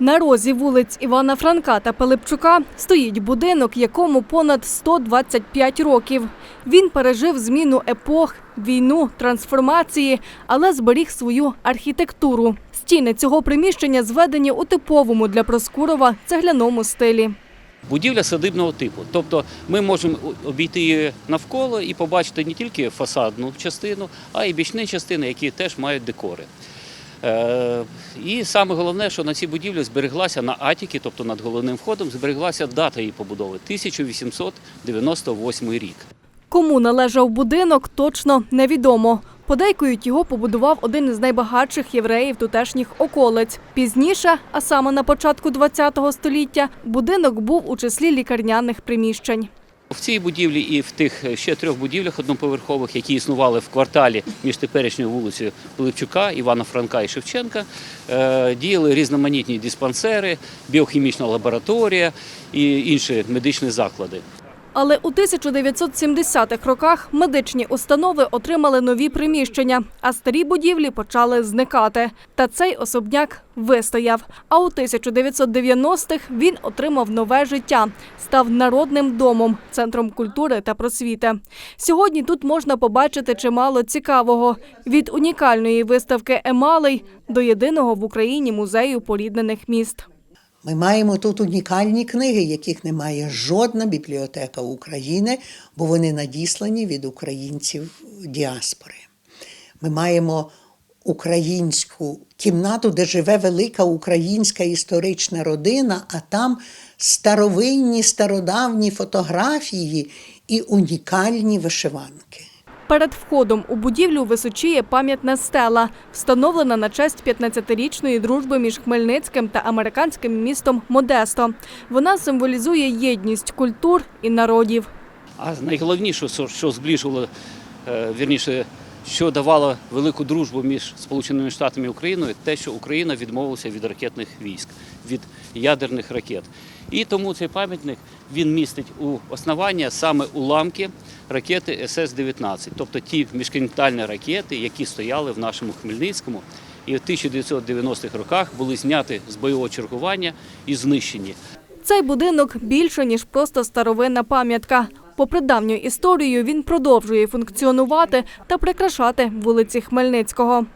На розі вулиць Івана Франка та Пилипчука стоїть будинок, якому понад 125 років. Він пережив зміну епох, війну, трансформації, але зберіг свою архітектуру. Стіни цього приміщення зведені у типовому для Проскурова цегляному стилі. Будівля садибного типу. Тобто ми можемо обійти її навколо і побачити не тільки фасадну частину, а й бічні частини, які теж мають декори. Е, І саме головне, що на цій будівлі збереглася на атіки, тобто над головним входом, збереглася дата її побудови 1898 рік. Кому належав будинок, точно невідомо. Подейкують, його побудував один із найбагатших євреїв тутешніх околиць. Пізніше, а саме на початку ХХ століття, будинок був у числі лікарняних приміщень. В цій будівлі і в тих ще трьох будівлях одноповерхових, які існували в кварталі між теперішньою вулицею Пилипчука, Івана Франка і Шевченка, е, діяли різноманітні диспансери, біохімічна лабораторія і інші медичні заклади. Але у 1970-х роках медичні установи отримали нові приміщення, а старі будівлі почали зникати. Та цей особняк вистояв. А у 1990-х він отримав нове життя, став народним домом, центром культури та просвіти. Сьогодні тут можна побачити чимало цікавого від унікальної виставки емалей до єдиного в Україні музею поріднених міст. Ми маємо тут унікальні книги, яких не має жодна бібліотека України, бо вони надіслані від українців діаспори. Ми маємо українську кімнату, де живе велика українська історична родина, а там старовинні, стародавні фотографії і унікальні вишиванки. Перед входом у будівлю височіє пам'ятна стела, встановлена на честь 15-річної дружби між Хмельницьким та американським містом Модесто. Вона символізує єдність культур і народів. А найголовніше, що- зближувало, е, вірніше, що давало велику дружбу між Сполученими Штатами і Україною, те, що Україна відмовилася від ракетних військ, від ядерних ракет. І тому цей пам'ятник він містить у основання саме уламки ракети СС-19, тобто ті міжконтинентальні ракети, які стояли в нашому Хмельницькому. І в 1990-х роках були зняті з бойового чергування і знищені. Цей будинок більше, ніж просто старовинна пам'ятка. Попри давню історію, він продовжує функціонувати та прикрашати вулиці Хмельницького.